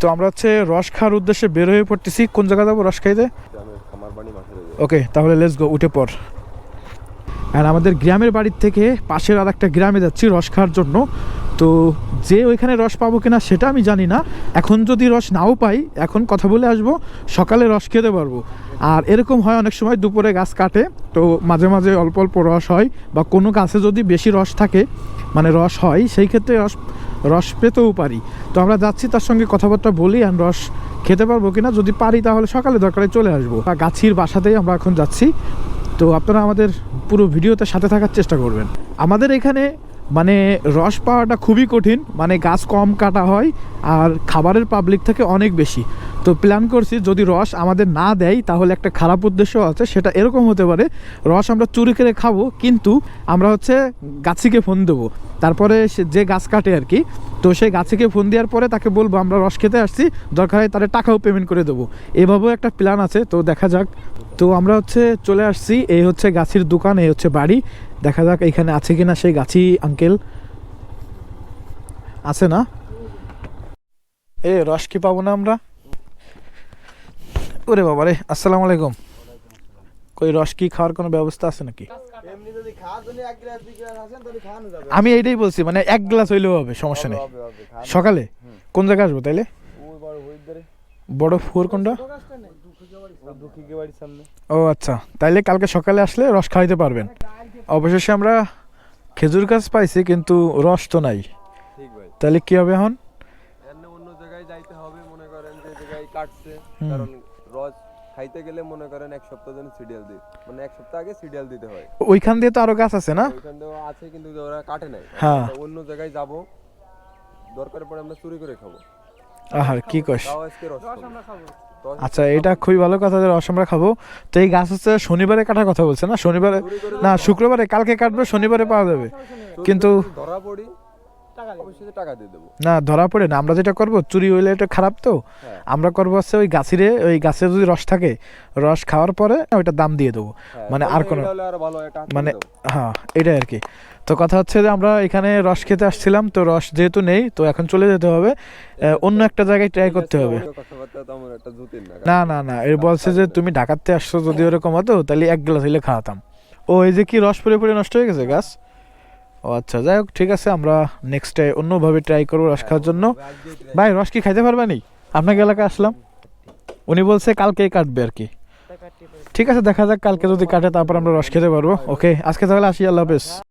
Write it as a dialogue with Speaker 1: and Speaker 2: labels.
Speaker 1: তো আমরা হচ্ছে রস খাওয়ার উদ্দেশ্যে বের হয়ে পড়তেছি। কোন জায়গা যাব? রস খাইতে? ওকে, তাহলে লেটস গো উঠে পর আর আমাদের গ্রামের বাড়ির থেকে পাশের আর একটা গ্রামে যাচ্ছি রস খাওয়ার জন্য। তো যে ওইখানে রস পাবো কিনা সেটা আমি জানি না। এখন যদি রস নাও পাই, এখন কথা বলে আসব, সকালে রস খেতে পারব। আর এরকম হয় অনেক সময় দুপুরে গাছ কাটে, তো মাঝে মাঝে অল্প অল্প রস হয়, বা কোনো গাছে যদি বেশি রস থাকে মানে রস হয়, সেই ক্ষেত্রে রস রস পেতেও পারি। তো আমরা যাচ্ছি, তার সঙ্গে কথাবার্তা বলি আর রস খেতে পারব কিনা। যদি পারি তাহলে সকালে দরকারে চলে আসব। বা গাছির বাসাতেই আমরা এখন যাচ্ছি। তো আপনারা আমাদের পুরো ভিডিওতে সাথে থাকার চেষ্টা করবেন। আমাদের এখানে মানে রস পাওয়াটা খুবই কঠিন। মানে গাছ কম কাটা হয় আর খাবারের পাবলিক থেকে অনেক বেশি। তো প্ল্যান করছি যদি রস আমাদের না দেয়, তাহলে একটা খারাপ উদ্দেশ্য আছে, সেটা এরকম হতে পারে, রস আমরা চুরি করে খাব, কিন্তু আমরা হচ্ছে গাছিকে ফোন দেবো। তারপরে যে গাছ কাটে আর কি, তো সেই গাছিকে ফোন দেওয়ার পরে তাকে বলব, আমরা রস খেতে আসছি, দরকার হয় তাদের টাকাও পেমেন্ট করে দেবো। এভাবেও একটা প্ল্যান আছে, তো দেখা যাক। তো আমরা হচ্ছে চলে আসছি, এই হচ্ছে গাছির দোকান, এই হচ্ছে বাড়ি। দেখা যাক এখানে আছে কিনা সেই গাছি আঙ্কেল আছে না? এ, রস কি পাবো না আমরা? ওরে বাবা রে আসসালামু আলাইকুম। কই রস কি খাওয়ার কোনো ব্যবস্থা আছে নাকি? আমি এইটাই বলছি মানে এক গ্লাস হইলেও হবে সমস্যা নেই। সকালে? কোন জায়গায় আসব তাইলে?
Speaker 2: বড়
Speaker 1: ফুয়ার কোনটা? ও আচ্ছা তাইলে কালকে সকালে আসলে রস খাইতে পারবেন। অবশেষে আমরা খেজুর গাছ পাইছি কিন্তু রস তো নাই। তাহলে কি হবে এখন?
Speaker 2: অন্য জায়গায় যাইতে হবে মনে করেন যে জায়গায় কাটছে কারণ খাইতে গেলে মনে করেন এক সপ্তাহ জন্য সিরিয়াল দিই। মানে এক সপ্তাহ আগে সিরিয়াল দিতে হয়।
Speaker 1: ওইখান দিয়ে তো আরও গাছ আছে না?
Speaker 2: ওইখান থেকে আছে কিন্তু ওরা কাটে নাই।
Speaker 1: হ্যাঁ।
Speaker 2: আমরা অন্য জায়গায় যাব দরকার পড়ে আমরা চুরি করে খাব।
Speaker 1: আহার কি কস? আচ্ছা এটা খুবই ভালো কথা রস আমরা খাব। তো এই গাছ হচ্ছে শনিবারে কাটার কথা বলছে না? শনিবারে না শুক্রবারে কালকে কাটবে শনিবারে পাওয়া যাবে। কিন্তু
Speaker 2: ধরা পড়ি। অবশ্যই টাকা দিয়ে দেবো।
Speaker 1: না ধরা পড়ে না আমরা যেটা করব চুরি হইলে এটা খারাপ তো।
Speaker 2: হ্যাঁ।
Speaker 1: আমরা করব হচ্ছে ওই গাছিরে ওই গাছে যদি রস থাকে রস খাওয়ার পরে ওইটা দাম দিয়ে দেবো।
Speaker 2: হ্যাঁ,
Speaker 1: মানে আর কোনো- মানে হ্যাঁ এটাই আর কি। তো কথা হচ্ছে যে আমরা এখানে রস খেতে আসছিলাম তো রস যেহেতু নেই তো এখন চলে যেতে হবে। আহ, অন্য একটা জায়গায় ট্রাই করতে হবে।
Speaker 2: না
Speaker 1: না না না এর বলছে যে তুমি ঢাকাতে আসছো যদি ওরকম হতো তাহলে এক গ্লাস হইলে খাওয়াতাম। ও এই যে কি রস পরে পরে নষ্ট হয়ে গেছে গাছ? ও আচ্ছা যাই হোক, ঠিক আছে, আমরা নেক্সট ডে অন্যভাবে ট্রাই করব রস খাওয়ার জন্য। ভাই, রস কি খাইতে পারবে নি? আপনাকে এলাকায় আসলাম। উনি বলছে কালকেই কাটবে আর কি। ঠিক আছে, দেখা যাক, কালকে যদি কাটে, তারপর আমরা রস খেতে পারব। ওকে আজকে তাহলে আসি, আল্লাহ হাফেজ।